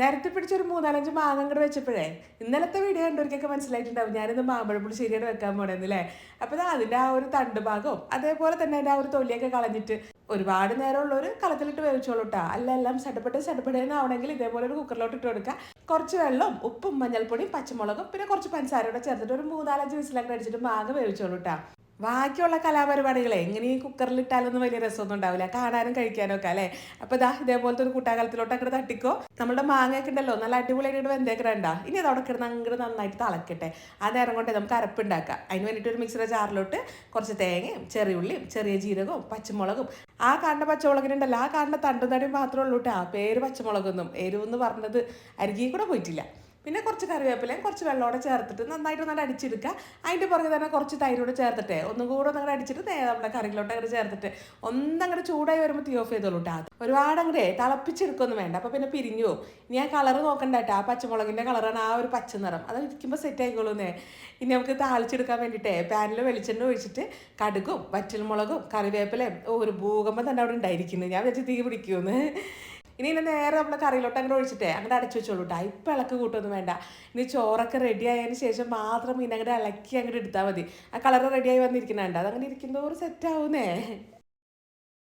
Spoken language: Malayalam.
നേരത്തെ പിടിച്ചൊരു മൂന്നാലഞ്ച് മാങ്ങ അങ്ങോട്ട് വെച്ചപ്പോഴേ ഇന്നലത്തെ വീഡിയോ കണ്ടവർക്കൊക്കെ മനസ്സിലായിട്ടുണ്ടാവും. ഞാനിന്ന് മാമ്പഴപ്പുളി ശരിയാണ് വെക്കാൻ പോണേന്ന് അപ്പോൾ ദാ അതിന്റെ ആ ഒരു തണ്ട് ഭാഗവും അതേപോലെ തന്നെ അതിന്റെ ആ ഒരു തൊലിയൊക്കെ കളഞ്ഞിട്ട് ഒരുപാട് നേരമുള്ളവർ കളത്തിലിട്ട് വേവിച്ചോളൂ കേട്ടോ അല്ല എല്ലാം ചടപ്പെട്ട് ചട്ടപ്പെടുന്നാവണമെങ്കിൽ ഇതേപോലെ ഒരു കുക്കറിലോട്ട് ഇട്ട് കൊടുക്കുക. കുറച്ച് വെള്ളം ഉപ്പും മഞ്ഞൾപ്പൊടിയും പച്ചമുളകും പിന്നെ കുറച്ച് പഞ്ചസാരയോടെ ചേർത്തിട്ട് ഒരു മൂന്നാലഞ്ച് വിസിലൊക്കെ അടിച്ചിട്ട് മാങ്ങ വേവിച്ചോളൂ കേട്ടോ ബാക്കിയുള്ള കലാപരിപാടികളെ എങ്ങനെയും കുക്കറിലിട്ടാലൊന്നും വലിയ രസമൊന്നും ഉണ്ടാവില്ല. കാണാനും കഴിക്കാനും ഒക്കെ അല്ലേ? അപ്പോൾ ഇതാ ഇതേപോലത്തെ ഒരു കൂട്ടാകാലത്തിലോട്ട് അങ്ങോട്ട് തട്ടിക്കോ. നമ്മുടെ മാങ്ങയൊക്കെ ഉണ്ടല്ലോ നല്ല അടിപൊളിയായിട്ട് വെന്തേക്കണ്ട ഇനി അത് അവിടെ കിടന്ന് അങ്ങോട്ട് നന്നായിട്ട് തിളക്കട്ടെ. ആ നേരം കൊണ്ട് നമുക്ക് അരപ്പുണ്ടാക്കാം. അതിന് വേണ്ടിയിട്ട് ഒരു മിക്സിയുടെ ജാറിലോട്ട് കുറച്ച് തേങ്ങയും ചെറിയ ചെറിയുള്ളിയും ചെറിയ ജീരകവും പച്ചമുളകും. ആ കാണുന്ന പച്ചമുളകിനുണ്ടല്ലോ ആ കാണുന്ന തണ്ടും തടിയും മാത്രമേ ഉള്ളൂ കേട്ടോ പേര് പച്ചമുളകൊന്നും എരിവെന്ന് പറഞ്ഞത് അരികെ കൂടെ പോയിട്ടില്ല. പിന്നെ കുറച്ച് കറിവേപ്പിലയും കുറച്ച് വെള്ളമോടെ ചേർത്തിട്ട് നന്നായിട്ട് നല്ല അടിച്ചെടുക്കുക. അതിന്റെ പുറകെ തന്നെ കുറച്ച് തൈരോട് ചേർത്തിട്ട്. ഒന്നും കൂടെ ഒന്നങ്ങടെ അടിച്ചിട്ട് നമ്മുടെ കറിയിലോട്ട് അങ്ങോട്ട് ചേർത്തിട്ട് ഒന്നങ്ങടെ ചൂടായി വരുമ്പോൾ തീ ഓഫ് ചെയ്തോളൂ കേട്ടോ ഒരുപാട് അങ്ങനെ തിളപ്പിച്ചെടുക്കൊന്നും വേണ്ട. അപ്പോൾ പിന്നെ പിരിഞ്ഞു പോകും ഇനി ആ കളർ നോക്കണ്ട കേട്ടോ ആ പച്ചമുളകിന്റെ കളറാണ് ആ ഒരു പച്ച നിറം. അത് ഇരിക്കുമ്പോൾ സെറ്റ് ആയിക്കോളൂന്നേ ഇനി നമുക്ക് താളിച്ചെടുക്കാൻ വേണ്ടിയിട്ടേ പാനിൽ വെളിച്ചെണ്ണ ഒഴിച്ചിട്ട് കടുകും വറ്റൽമുളകും കറിവേപ്പിലയും ഒരു ഭൂകമ്പം തന്നെ അവിടെ ഉണ്ടായിരിക്കുന്നത് ഞാൻ വെച്ച് തീ പിടിക്കുമെന്ന് ഇനി ഇതിനെ നേരെ നമ്മൾ കറിയിലോട്ട് അങ്ങനെ ഒഴിച്ചിട്ടേ അങ്ങനെ അടച്ചു വെച്ചോളൂ കേട്ടോ ഇപ്പം ഇളക്ക് കൂട്ടൊന്നും വേണ്ട. ഇനി ചോറൊക്കെ റെഡി ആയതിന് ശേഷം മാത്രം മീൻ അങ്ങോട്ട് ഇളക്കി അങ്ങോട്ട് എടുത്താൽ മതി. ആ കളർ റെഡിയായി വന്നിരിക്കണുണ്ട് അതങ്ങനെ സെറ്റ് ആവുന്നേ.